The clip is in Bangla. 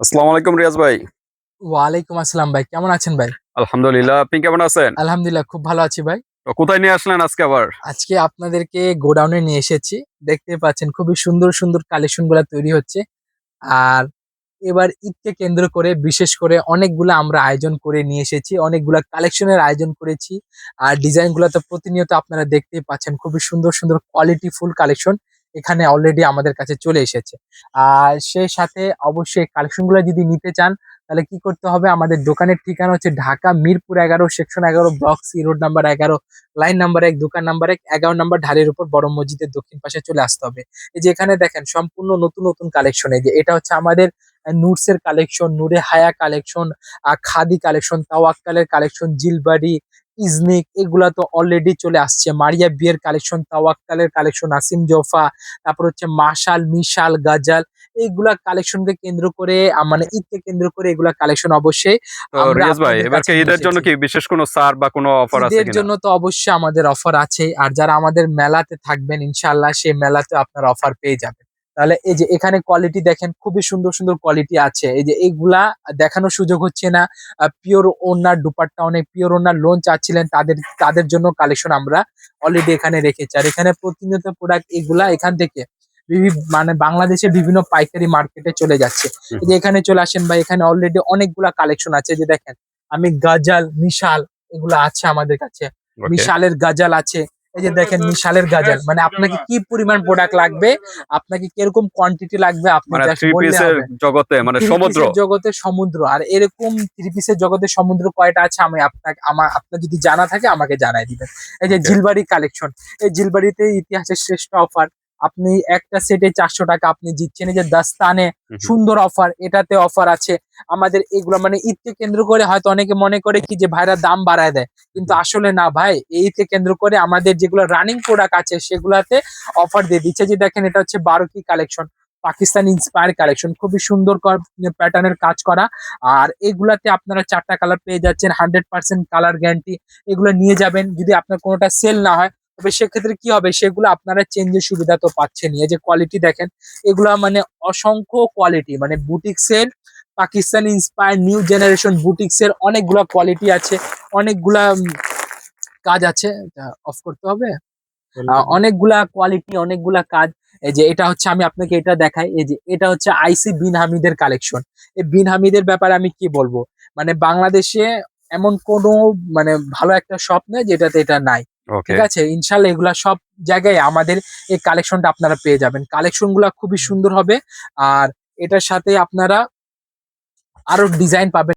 আসসালামু আলাইকুম রিয়াজ ভাই। ওয়ালাইকুম আসসালাম ভাই কেমন আছেন ভাই? আলহামদুলিল্লাহ আপনি কেমন আছেন? আলহামদুলিল্লাহ খুব ভালো আছি ভাই। তো কোথায় নিয়ে আসলেন আজকে আবার? আজকে আপনাদেরকে গোডাউনে নিয়ে এসেছি। দেখতে পাচ্ছেন খুবই সুন্দর সুন্দর কালেকশনগুলা তৈরি হচ্ছে। আর এবার ঈদকে কেন্দ্র করে বিশেষ করে অনেকগুলা আমরা আয়োজন করে নিয়ে এসেছি। অনেকগুলা কালেকশনের আয়োজন করেছি। আর ডিজাইনগুলা তো প্রতিনিয়ত আপনারা দেখতেই পাচ্ছেন। খুবই সুন্দর সুন্দর কোয়ালিটি ফুল কালেকশন। এখানে অলরেডি আমাদের কাছে চলে এসেছে। আর সেই সাথে অবশ্যই কালেকশনগুলো যদি নিতে চান, তাহলে কি করতে হবে? আমাদের দোকানের ঠিকানা হচ্ছে ঢাকা মিরপুর এগারো সেকশন এগারো ব্লক সি রোড নাম্বার এগারো লাইন নাম্বার এক, দোকান নাম্বার এক, এগারো নাম্বার ঢালের উপর বড় মসজিদের দক্ষিণ পাশে চলে আসতে হবে। এই যে এখানে দেখেন, সম্পূর্ণ নতুন নতুন কালেকশন এই যে। এটা হচ্ছে আমাদের নুটস এর collection Noore Haya collection Khadi collection তাওয়াক্কালের collection জিলবাড়ি ইজনিক এগুলা তো অলরেডি চলে আসছে। মারিয়া বিয়ের কালেকশন তাওয়াক্কালের কালেকশন আসিম জোফা তারপর হচ্ছে মাশাল মিশাল গাজাল এইগুলা কালেকশনকে কেন্দ্র করে মানে ঈদকে কেন্দ্র করে এগুলা কালেকশন অবশ্যই ভাই এবার ঈদের জন্য কি বিশেষ কোনো ছাড় বা কোনো অফার আছে ঈদের জন্য তো অবশ্যই আমাদের অফার আছে। আর যারা আমাদের মেলাতে থাকবেন ইনশাল্লাহ সেই মেলাতে আপনার অফার পেয়ে যাবেন। তাহলে এই যে এখানে কোয়ালিটি দেখেন খুবই সুন্দর সুন্দর কোয়ালিটি আছে। এই যে এইগুলা দেখানোর সুযোগ হচ্ছে না। পিওর ওনার দুপাট্টা অনেক পিওর ওনার লোন চাচ্ছিলেন তাদের তাদের জন্য কালেকশন আমরা অলরেডি এখানে রেখেছি। আর এখানে প্রতিনিয়ত প্রোডাক্ট এগুলা এখান থেকে মানে বাংলাদেশের বিভিন্ন পাইকারি মার্কেটে চলে যাচ্ছে। এই যে এখানে চলে আসেন বা এখানে অলরেডি অনেকগুলা কালেকশন আছে। যে দেখেন আমি গাজাল মিশাল এগুলো আছে আমাদের কাছে. মিশালের গাজাল আছে এই যে দেখেন মিশালের গাজাল মানে আপনাকে কি পরিমাণ প্রোডাক্ট লাগবে? আপনাকে কীরকম কোয়ান্টিটি লাগবে? আপনি জাস্ট just থ্রি বললে জগতে মানে সমুদ্র। জগতে সমুদ্র। আর এরকম থ্রি পিসের জগতে সমুদ্র কয়টা আছে? আমি আপনাকে আমার আপনার যদি জানা থাকে আমাকে জানাই দিবেন। এই যে. জিলবাড়ি কালেকশন এই জিলবাড়িতে ইতিহাসের শ্রেষ্ঠ অফার আপনি একটা সেটে চারশো টাকা আপনি জিতছেন। যে দাস্তানে সুন্দর অফার এটাতে অফার আছে। আমাদের এগুলো মানে ঈদকে কেন্দ্র করে হয়তো অনেকে মনে করে কি যে ভাইরা দাম বাড়ায় দেয়। কিন্তু আসলে না ভাই এই ঈদকে কেন্দ্র করে আমাদের যেগুলো রানিং প্রোডাক্ট আছে সেগুলাতে অফার দিয়ে দিচ্ছে। যে দেখেন এটা হচ্ছে বারো কি কালেকশন পাকিস্তান ইন্সপায়ার কালেকশন খুবই সুন্দর প্যাটার্নের কাজ করা। আর এগুলাতে আপনারা চারটা কালার পেয়ে যাচ্ছেন হান্ড্রেড পার্সেন্ট কালার গ্যারান্টি এগুলো নিয়ে যাবেন। যদি আপনার কোনোটা সেল না হয় তবে সেক্ষেত্রে কি হবে? সেগুলো আপনারা চেঞ্জের সুবিধা তো পাচ্ছেন এই যে কোয়ালিটি দেখেন এগুলা মানে অসংখ্য কোয়ালিটি মানে বুটিক্সের পাকিস্তান ইন্সপায়ার নিউ জেনারেশন বুটিক্সের অনেকগুলা কোয়ালিটি আছে অনেকগুলা কাজ আছে অফ করতে হবে। অনেকগুলা কোয়ালিটি অনেকগুলা কাজ। এই যে এটা হচ্ছে আমি আপনাকে এটা দেখাই এই যে এটা হচ্ছে আইসি বিন হামিদের কালেকশন এই বিন হামিদের ব্যাপারে আমি কি বলব? মানে বাংলাদেশে এমন কোনো মানে ভালো একটা শপ নেই যেটাতে এটা নাই। ঠিক আছে? ইনশাল্লাহ এগুলা সব জায়গায় আমাদের এই কালেকশনটা আপনারা পেয়ে যাবেন। কালেকশনগুলা খুবই সুন্দর হবে। আর এটার সাথে আপনারা আরও ডিজাইন পাবেন।